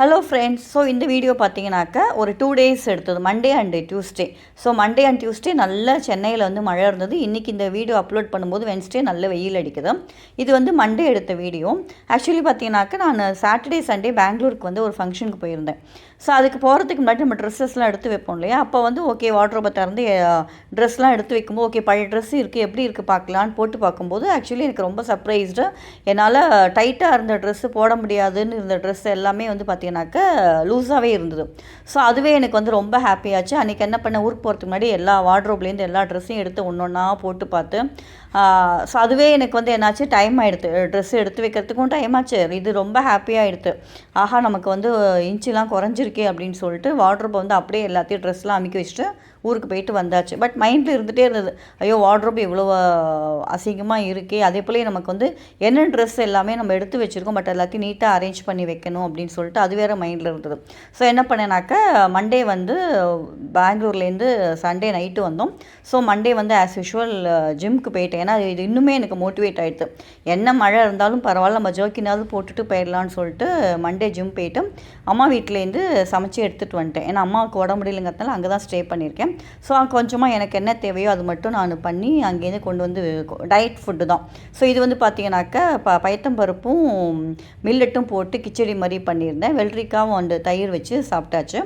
Hello friends so இந்த video பார்த்தீங்கன்னாக்கா ஒரு டூ டேஸ் எடுத்தது. Monday and Tuesday so Monday and Tuesday நல்ல சென்னையில் வந்து மழை இருந்தது. இன்றைக்கி இந்த வீடியோ அப்லோட் பண்ணும்போது வென்ஸ்டே நல்ல வெயில் அடிக்குது. இது வந்து மண்டே எடுத்த வீடியோ ஆக்சுவலி பார்த்தீங்கன்னாக்கா நான் சாட்டர்டே சண்டே பெங்களூருக்கு வந்து ஒரு ஃபங்க்ஷனுக்கு போயிருந்தேன். ஸோ அதுக்கு போகிறதுக்கு முன்னாடி நம்ம ட்ரெஸ்ஸஸ்லாம் எடுத்து வைப்போம் இல்லையா? அப்போ வந்து ஓகே வாட்ரோபை திறந்து ட்ரெஸ்லாம் எடுத்து வைக்கும்போது ஓகே பழைய ட்ரெஸ் இருக்குது எப்படி இருக்குது பார்க்கலான்னு போட்டு பார்க்கும்போது ஆக்சுவலி எனக்கு ரொம்ப சர்ப்ரைஸ்டு என்னால் டைட்டாக இருந்த ட்ரெஸ்ஸு போட முடியாதுன்னு இருந்த ட்ரெஸ் எல்லாமே வந்து பார்த்தீங்கன்னாக்கா லூஸாகவே இருந்தது. ஸோ அதுவே எனக்கு வந்து ரொம்ப ஹாப்பியாச்சு அன்றைக்கி என்ன பண்ண ஊருக்கு போகிறதுக்கு முன்னாடி எல்லா வார்ட்ரோப்லேருந்து எல்லா ட்ரெஸ்ஸையும் எடுத்து ஒன்று ஒன்றா போட்டு பார்த்து ஸோ அதுவே எனக்கு வந்து என்னாச்சு? டைம் ஆகிடுது ட்ரெஸ் எடுத்து வைக்கிறதுக்கும் டைம் ஆச்சு. இது ரொம்ப ஹாப்பியாகிடுது ஆஹா நமக்கு வந்து இன்ச்செலாம் குறைஞ்சிருக்கே அப்படின்னு சொல்லிட்டு வார்ட்ரோப்பை வந்து அப்படியே எல்லாத்தையும் ட்ரெஸ்லாம் அமைக்க வச்சுட்டு ஊருக்கு போயிட்டு வந்தாச்சு. பட் மைண்டில் இருந்துகிட்டே இருந்தது. ஐயோ வார்ட்ரோப் இவ்வளோ அசிங்கமாக இருக்கே. அதே போல் நமக்கு வந்து என்ன ட்ரெஸ் எல்லாமே நம்ம எடுத்து வச்சுருக்கோம். பட் எல்லாத்தையும் நீட்டாக அரேஞ்ச் பண்ணி வைக்கணும் அப்படின்னு சொல்லிட்டு அது வேறு மைண்டில் இருந்தது. ஸோ என்ன பண்ணேனாக்கா மண்டே வந்து பெங்களூர்லேருந்து சண்டே நைட்டு வந்தோம். ஸோ மண்டே வந்து ஆஸ் யூஷுவல் ஜிம்க்கு போயிட்டேன். ஏன்னா இது இன்னுமே எனக்கு மோட்டிவேட் ஆகிடுது என்ன மழை இருந்தாலும் பரவாயில்ல. நம்ம ஜோக்கினாவது போட்டுட்டு போயிடலான்னு சொல்லிட்டு மண்டே ஜிம் போயிட்டு அம்மா வீட்டிலேருந்து சமைச்சு எடுத்துகிட்டு வந்துட்டேன். ஏன்னா அம்மாவுக்கு உடம்பு முடியலைங்கிறதுனால அங்கே தான் ஸ்டே பண்ணியிருக்கேன். ஸோ கொஞ்சமாக எனக்கு என்ன தேவையோ அது மட்டும் நான் பண்ணி அங்கேருந்து கொண்டு வந்து டயட் ஃபுட்டு தான். ஸோ இது வந்து பார்த்தீங்கன்னாக்கா ப பயத்தம்பருப்பும் மில்லட்டும் போட்டு கிச்சடி மாதிரி பண்ணியிருந்தேன். வெள்ளரிக்காவும் அந்த தயிர் வச்சு சாப்பிட்டாச்சு.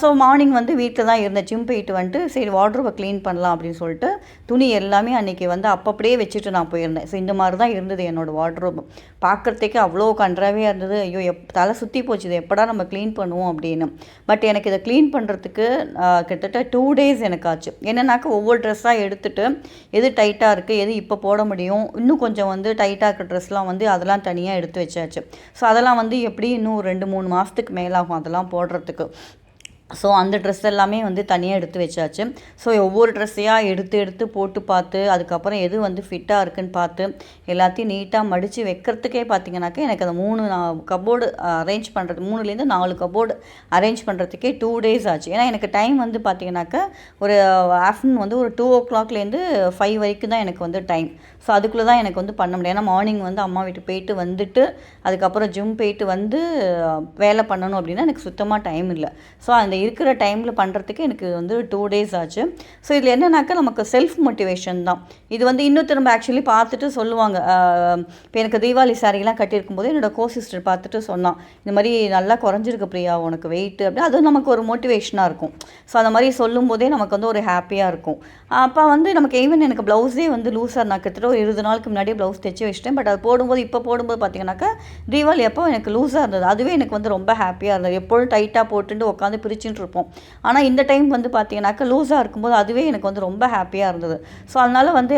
ஸோ மார்னிங் வந்து வீட்டில் தான் இருந்தேன். ஜிம் போயிட்டு வந்துட்டு சரி வாட்ரூப்பை க்ளீன் பண்ணலாம் அப்படின்னு சொல்லிட்டு துணி எல்லாமே அன்றைக்கி வந்து அப்பப்படியே வச்சுட்டு நான் போயிருந்தேன். ஸோ இந்த மாதிரி தான் இருந்தது என்னோடய வாட்ரூப் பார்க்குறதுக்கே அவ்வளோ கன்றாவே இருந்தது. ஐயோ எப் தலை சுற்றி போச்சு இது எப்படா நம்ம க்ளீன் பண்ணுவோம் அப்படின்னு. பட் எனக்கு இதை க்ளீன் பண்ணுறதுக்கு கிட்டத்தட்ட டூ டேஸ் எனக்கு ஆச்சு. என்னென்னாக்கா ஒவ்வொரு ட்ரெஸ்ஸாக எடுத்துகிட்டு எது டைட்டாக இருக்குது எது இப்போ போட முடியும் இன்னும் கொஞ்சம் வந்து டைட்டாக இருக்கிற ட்ரெஸ்லாம் வந்து அதெல்லாம் தனியாக எடுத்து வச்சாச்சு. ஸோ அதெல்லாம் வந்து எப்படி இன்னும் ரெண்டு மூணு மாதத்துக்கு மேலாகும் அதெல்லாம் போடுறதுக்கு. ஸோ அந்த ட்ரெஸ் எல்லாமே வந்து தனியாக எடுத்து வச்சாச்சு. ஸோ ஒவ்வொரு ட்ரெஸ்ஸையாக எடுத்து எடுத்து போட்டு பார்த்து அதுக்கப்புறம் எது வந்து ஃபிட்டாக இருக்குன்னு பார்த்து எல்லாத்தையும் நீட்டாக மடித்து வைக்கிறதுக்கே பார்த்தீங்கன்னாக்கா எனக்கு அந்த மூணு கபோர்டு அரேஞ்ச் பண்ணுறது மூணுலேருந்து நாலு கபோர்டு அரேஞ்ச் பண்ணுறதுக்கே டூ டேஸ் ஆச்சு. ஏன்னா எனக்கு டைம் வந்து பார்த்தீங்கன்னாக்கா ஒரு ஆஃப்டர்நூன் வந்து ஒரு டூ ஓ கிளாக்லேருந்து ஃபைவ் வரைக்கும் தான் எனக்கு வந்து டைம் ஸோ அதுக்குள்ளே தான் எனக்கு வந்து பண்ண முடியும். ஏன்னா மார்னிங் வந்து அம்மா வீட்டுக்கு போயிட்டு வந்துட்டு அதுக்கப்புறம் ஜிம் போயிட்டு வந்து வேலை பண்ணணும் அப்படின்னா எனக்கு சுத்தமாக டைம் இல்லை. ஸோ அந்த இருக்கிற டைமில் பண்ணுறதுக்கு எனக்கு வந்து டூ டேஸ் ஆச்சு. ஸோ இதில் என்னன்னாக்கா நமக்கு செல்ஃப் மோட்டிவேஷன் தான். இது வந்து இன்னும் திரும்ப ஆக்சுவலி பார்த்துட்டு சொல்லுவாங்க. இப்போ எனக்கு தீபாவளி சாரீலாம் கட்டியிருக்கும் போது என்னோடய கோ சிஸ்டர் பார்த்துட்டு சொன்னான் இந்த மாதிரி நல்லா குறைஞ்சிருக்கு பிரியா உனக்கு வெயிட் அப்படி அதுவும் நமக்கு ஒரு மோட்டிவேஷனாக இருக்கும். ஸோ அந்த மாதிரி சொல்லும் போதே நமக்கு வந்து ஒரு ஹாப்பியாக இருக்கும். அப்போ வந்து நமக்கு ஈவன் எனக்கு ப்ளவுஸே வந்து லூஸாக நான் கிட்டத்தட்ட ஒரு இருபது நாளுக்கு முன்னாடியே ப்ளவுஸ் தைச்சி வச்சிட்டேன். பட் அது போடும்போது இப்போ போடும்போது பார்த்தீங்கன்னாக்கா தீபாவளி அப்போ எனக்கு லூஸாக இருந்தது. அதுவே எனக்கு வந்து ரொம்ப ஹாப்பியாக இருந்தது. எப்பொழுதும் டைட்டாக போட்டுட்டு உட்காந்து பிரிச்சுட்டு இருப்போம். ஆனால் இந்த டைம் வந்து பார்த்தீங்கன்னாக்கா லூஸாக இருக்கும்போது அதுவே எனக்கு வந்து ரொம்ப ஹாப்பியாக இருந்தது. ஸோ அதனால் வந்து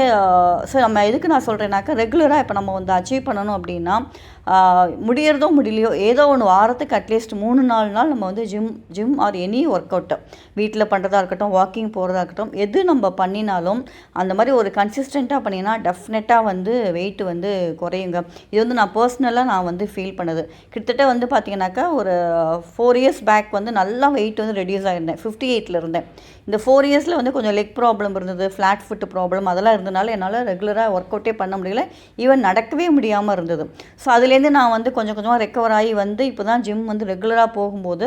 ஸோ நம்ம எதுக்கு நான் சொல்கிறேன்னாக்கா ரெகுலராக இப்போ நம்ம வந்து அச்சீவ் பண்ணணும் அப்படின்னா முடியறதோ முடியலையோ ஏதோ ஒன்று வாரத்துக்கு அட்லீஸ்ட் மூணு நாலு நாள் நம்ம வந்து gym gym or any workout வீட்டில் பண்ணுறதா இருக்கட்டும் வாக்கிங் போகிறதா இருக்கட்டும் எது நம்ம பண்ணினாலும் அந்த மாதிரி ஒரு கன்சிஸ்டண்ட்டாக பண்ணினா டெஃபினட்டாக வந்து வெயிட் வந்து குறையுங்க. இது வந்து நான் பர்சனலாக நான் வந்து ஃபீல் பண்ணது. கிட்டத்தட்ட வந்து பார்த்தீங்கன்னாக்கா ஒரு ஃபோர் இயர்ஸ் பேக் வந்து நல்லா வெயிட் வந்து ரெடியூஸ் ஆகிருந்தேன் ஃபிஃப்டி எயிட்டில் இருந்தேன். இந்த ஃபோர் இயர்ஸில் வந்து கொஞ்சம் லெக் ப்ராப்ளம் இருந்தது ஃப்ளாட் ஃபுட் ப்ராப்ளம் அதெல்லாம் இருந்தனால என்னால் ரெகுலராக ஒர்க் அவுட்டே பண்ண முடியல. ஈவன் நடக்கவே முடியாமல் இருந்தது. ஸோ அதுலேருந்து நான் வந்து கொஞ்சம் கொஞ்சமாக ரெக்கவர் ஆகி வந்து இப்போ தான் ஜிம் வந்து ரெகுலராக போகும்போது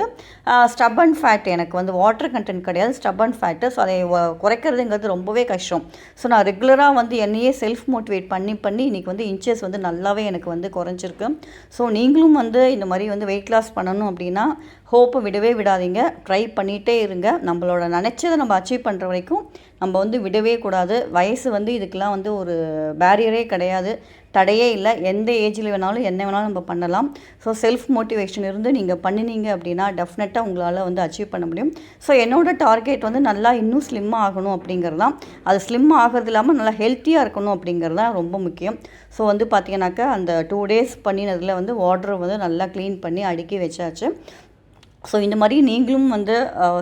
ஸ்டப்பன் ஃபேட் எனக்கு வந்து வாட்டர் கண்டென்ட் கிடையாது ஸ்டப் அண்ட் ஃபேட்டு ஸோ அதை குறைக்கிறதுங்கிறது ரொம்பவே கஷ்டம். ஸோ நான் ரெகுலராக வந்து என்னையே செல்ஃப் மோட்டிவேட் பண்ணி பண்ணி இன்றைக்கி வந்து இன்ச்சஸ் வந்து நல்லாவே எனக்கு வந்து குறைஞ்சிருக்கு. ஸோ நீங்களும் வந்து இந்த மாதிரி வந்து வெயிட் லாஸ் பண்ணணும் அப்படின்னா ஹோப்பை விடவே விடாதீங்க. ட்ரை பண்ணிகிட்டே இருங்க. நம்மளோட நினச்சதை நம்ம அச்சீவ் பண்ணுற வரைக்கும் நம்ம வந்து விடவே கூடாது. வயசு வந்து இதுக்கெலாம் வந்து ஒரு பேரியரே கிடையாது. தடையே இல்லை. எந்த ஏஜில் வேணாலும் என்ன வேணாலும் நம்ம பண்ணலாம். ஸோ செல்ஃப் மோட்டிவேஷன் இருந்து நீங்கள் பண்ணினீங்க அப்படின்னா டெஃபினட்டாக உங்களால் வந்து அச்சீவ் பண்ண முடியும். ஸோ என்னோடய டார்கெட் வந்து நல்லா இன்னும் ஸ்லிம்மாக ஆகணும் அப்படிங்கிறது தான் அது ஸ்லிம் ஆகிறது இல்லாமல் நல்லா ஹெல்த்தியாக இருக்கணும் அப்படிங்கிறது தான் ரொம்ப முக்கியம். ஸோ வந்து பார்த்தீங்கன்னாக்கா அந்த டூ டேஸ் பண்ணினதில் வந்து வாட்ரு வந்து நல்லா க்ளீன் பண்ணி அடுக்கி வச்சாச்சு. ஸோ இந்த மாதிரி நீங்களும் வந்து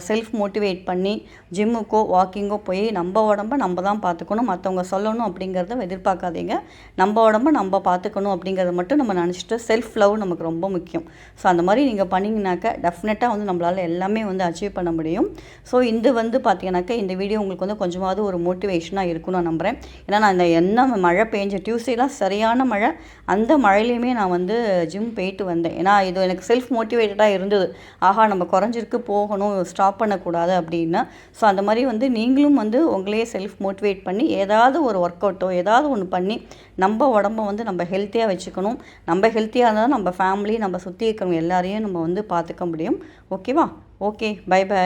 செல்ஃப் மோட்டிவேட் பண்ணி ஜிம்முக்கோ வாக்கிங்கோ போய் நம்ம உடம்ப நம்ம தான் பார்த்துக்கணும். மற்றவங்க சொல்லணும் அப்படிங்கிறத எதிர்பார்க்காதீங்க. நம்ம உடம்ப நம்ம பார்த்துக்கணும் அப்படிங்கிறத மட்டும் நம்ம நினச்சிட்டு செல்ஃப் லவ் நமக்கு ரொம்ப முக்கியம். ஸோ அந்த மாதிரி நீங்கள் பண்ணிங்கனாக்கா டெஃபினட்டாக வந்து நம்மளால் எல்லாமே வந்து அச்சீவ் பண்ண முடியும். ஸோ இது வந்து பார்த்தீங்கன்னாக்கா இந்த வீடியோ உங்களுக்கு வந்து கொஞ்சமாவது ஒரு மோட்டிவேஷனாக இருக்கும்னு நான் நம்புகிறேன் ஏன்னா நான் இந்த என்ன மழை பெஞ்ச டியூஸ்டேலாம் சரியான மழை. அந்த மழையிலையுமே நான் வந்து ஜிம் போயிட்டு வந்தேன். ஏன்னா இது எனக்கு செல்ஃப் மோட்டிவேட்டடாக இருந்தது. ஆஹா நம்ம குறைஞ்சிருக்கு போகணும் ஸ்டாப் பண்ணக்கூடாது அப்படின்னா ஸோ அந்த மாதிரி வந்து நீங்களும் வந்து உங்களையே செல்ஃப் மோட்டிவேட் பண்ணி ஏதாவது ஒரு ஒர்க் அவுட்டோ ஏதாவது ஒன்று பண்ணி நம்ம உடம்ப வந்து நம்ம ஹெல்த்தியாக வச்சுக்கணும். நம்ம ஹெல்த்தியாக இருந்தால் நம்ம ஃபேமிலி நம்ம சுற்றி இருக்கிறவங்க எல்லாரையும் நம்ம வந்து பார்த்துக்க முடியும். ஓகேவா ஓகே பை பை